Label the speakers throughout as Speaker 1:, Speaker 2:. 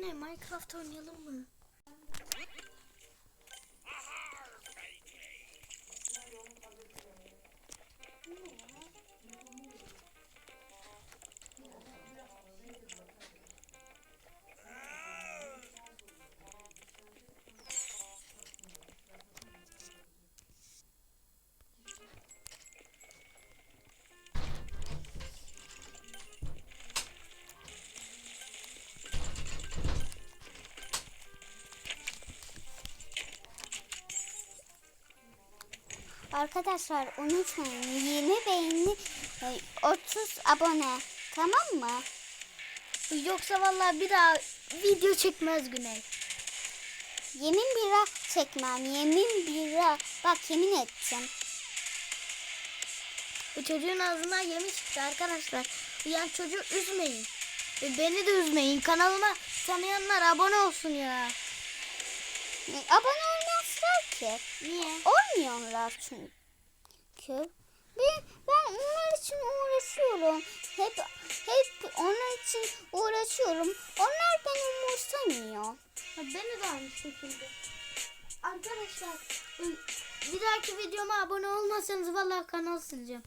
Speaker 1: Güney Minecraft oynayalım mı?
Speaker 2: Arkadaşlar unutmayın 20 beğeni e, 30 abone tamam mı?
Speaker 1: Yoksa vallahi bir daha video çekmez Güney.
Speaker 2: Yemin bira çekmem yemin bira bak yemin ettim.
Speaker 1: Bu çocuğun ağzından yemiş çıktı arkadaşlar. Yani çocuğu üzmeyin. Ve beni de üzmeyin. Kanalıma tanıyanlar abone olsun ya.
Speaker 2: E, Abone olmazlar ki.
Speaker 1: Niye?
Speaker 2: Olmuyorlar çünkü. Ben, ben onlar için uğraşıyorum. Hep hep onlar için uğraşıyorum. Onlar beni umursamıyor.
Speaker 1: Ha, beni de aynı şekilde. Arkadaşlar bir dahaki videoma abone olmasanız vallahi kanal sileceğim.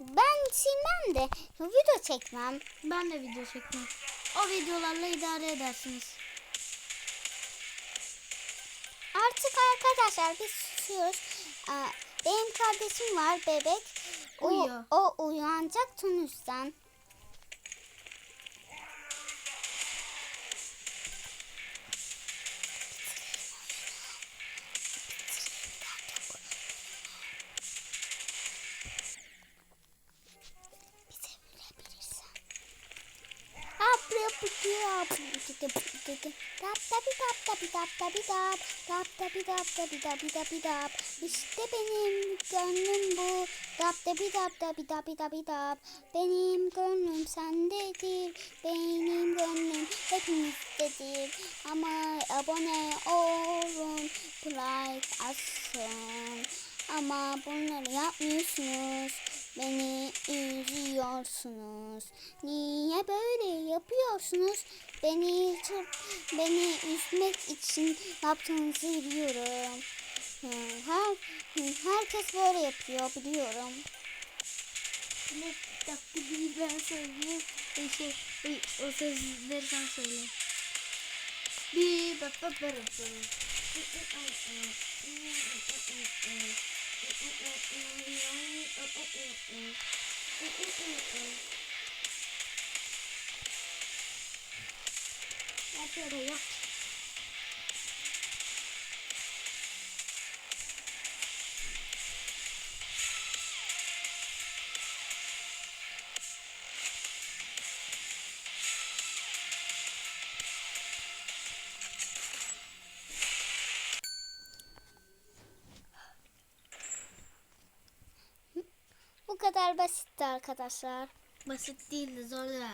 Speaker 2: Ben silmem de video çekmem.
Speaker 1: Ben de video çekmem. O videolarla idare edersiniz.
Speaker 2: Artık arkadaşlar biz susuyoruz. Aa, Benim kardeşim var bebek. O,
Speaker 1: Uyuyor.
Speaker 2: o uyanacak Tunus'tan. İşte benim gönlüm bu. Dap dabi dap dabi dabi dabi dap. Benim gönlüm sendedir. Benim gönlüm hepinizdedir. Ama abone olun. Like asın. Ama bunları yapmıyorsunuz. Beni üzüyorsunuz. Niye böyle yapıyorsunuz? Beni çok beni üzmek için yaptığınızı biliyorum. Her herkes böyle yapıyor biliyorum.
Speaker 1: Ne taklidi ben söyleyeyim. E, şey, e, o sözleri sen söyle. Bir bap bap bap bap. Yap ya da
Speaker 2: kadar basitti arkadaşlar.
Speaker 1: Basit değildi zor da.